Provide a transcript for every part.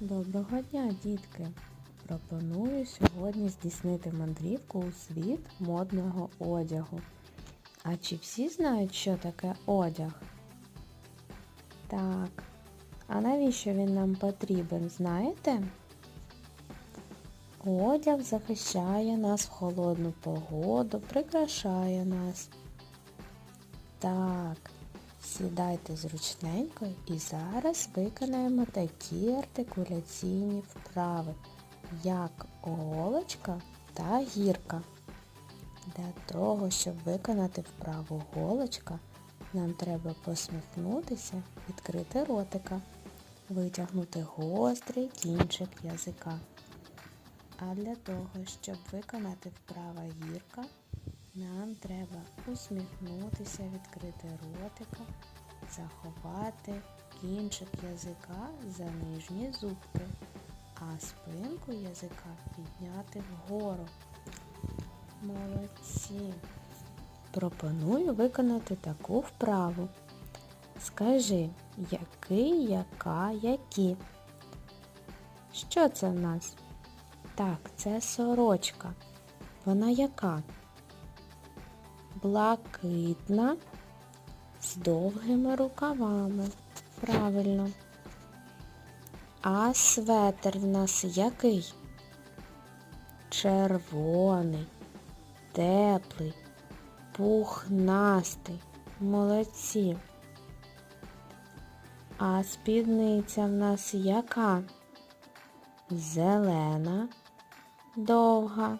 Доброго дня, дітки! Пропоную сьогодні здійснити мандрівку у світ модного одягу. А чи всі знають, що таке одяг? Так. А навіщо він нам потрібен, знаєте? Одяг захищає нас в холодну погоду, прикрашає нас. Так, сідайте зручненько і зараз виконаємо такі артикуляційні вправи, як голочка та гірка. Для того, щоб виконати вправу голочка, нам треба посміхнутися, відкрити ротика, витягнути гострий кінчик язика. А для того, щоб виконати вправа гірка, нам треба усміхнутися, відкрити ротика, заховати кінчик язика за нижні зубки, а спинку язика підняти вгору. Молодці! Пропоную виконати таку вправу. Скажи, який, яка, які. Що це в нас? Так, це сорочка. Вона яка? Блакитна з довгими рукавами. Правильно. А светр в нас який? Червоний, теплий, пухнастий. Молодці. А спідниця в нас яка? Зелена, довга.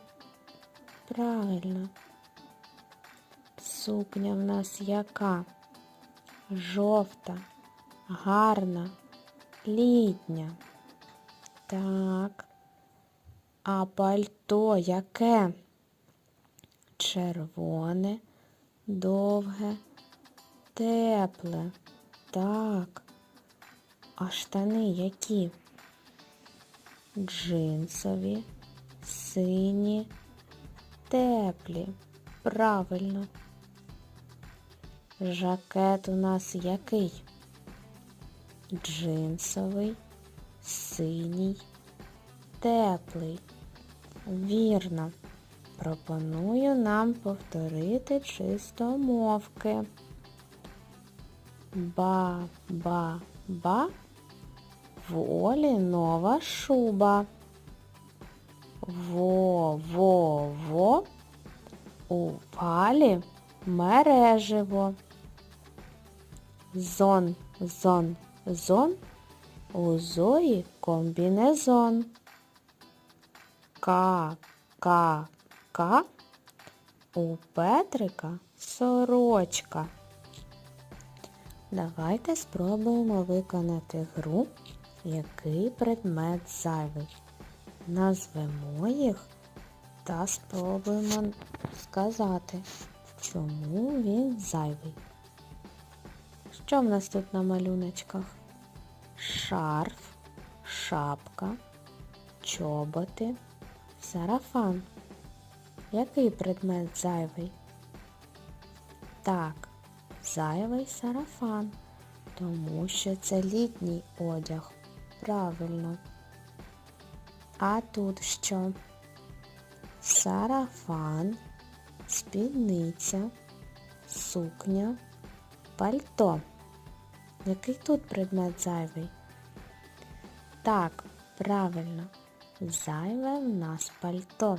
Правильно. Сукня в нас яка? Жовта, гарна, літня. Так. А пальто яке? Червоне, довге, тепле. Так. А штани які? Джинсові, сині, теплі. Правильно. Жакет у нас який? Джинсовий, синій, теплий. Вірно. Пропоную нам повторити чистомовки. Ба-ба-ба. В Олі нова шуба. Во-во-во. У Валі мереживо. Зон, зон, зон. У Зої комбінезон. Ка, ка, ка. У Петрика сорочка. Давайте спробуємо виконати гру, який предмет зайвий. Назвемо їх та спробуємо сказати, чому він зайвий. Що в нас тут на малюночках? Шарф, шапка, чоботи, сарафан. Який предмет зайвий? Так, зайвий сарафан, тому що це літній одяг. Правильно. А тут що? Сарафан, спідниця, сукня, пальто. Який тут предмет зайвий? Так, правильно, зайве в нас пальто,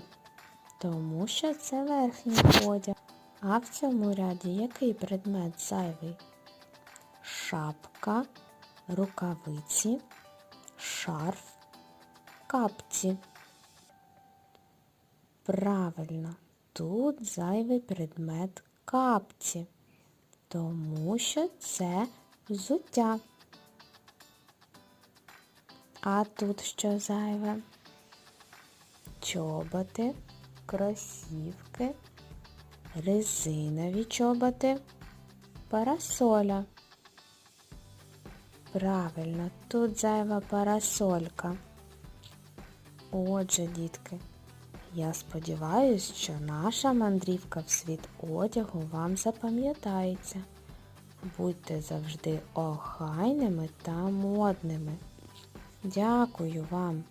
тому що це верхній одяг. А в цьому ряді який предмет зайвий? Шапка, рукавиці, шарф, капці. Правильно, тут зайвий предмет капці, тому що це взуття. А тут що зайве? Чоботи, кросівки, резинові чоботи, парасоля. Правильно, тут зайва парасолька. Отже, дітки, я сподіваюся, що наша мандрівка в світ одягу вам запам'ятається. Будьте завжди охайними та модними. Дякую вам.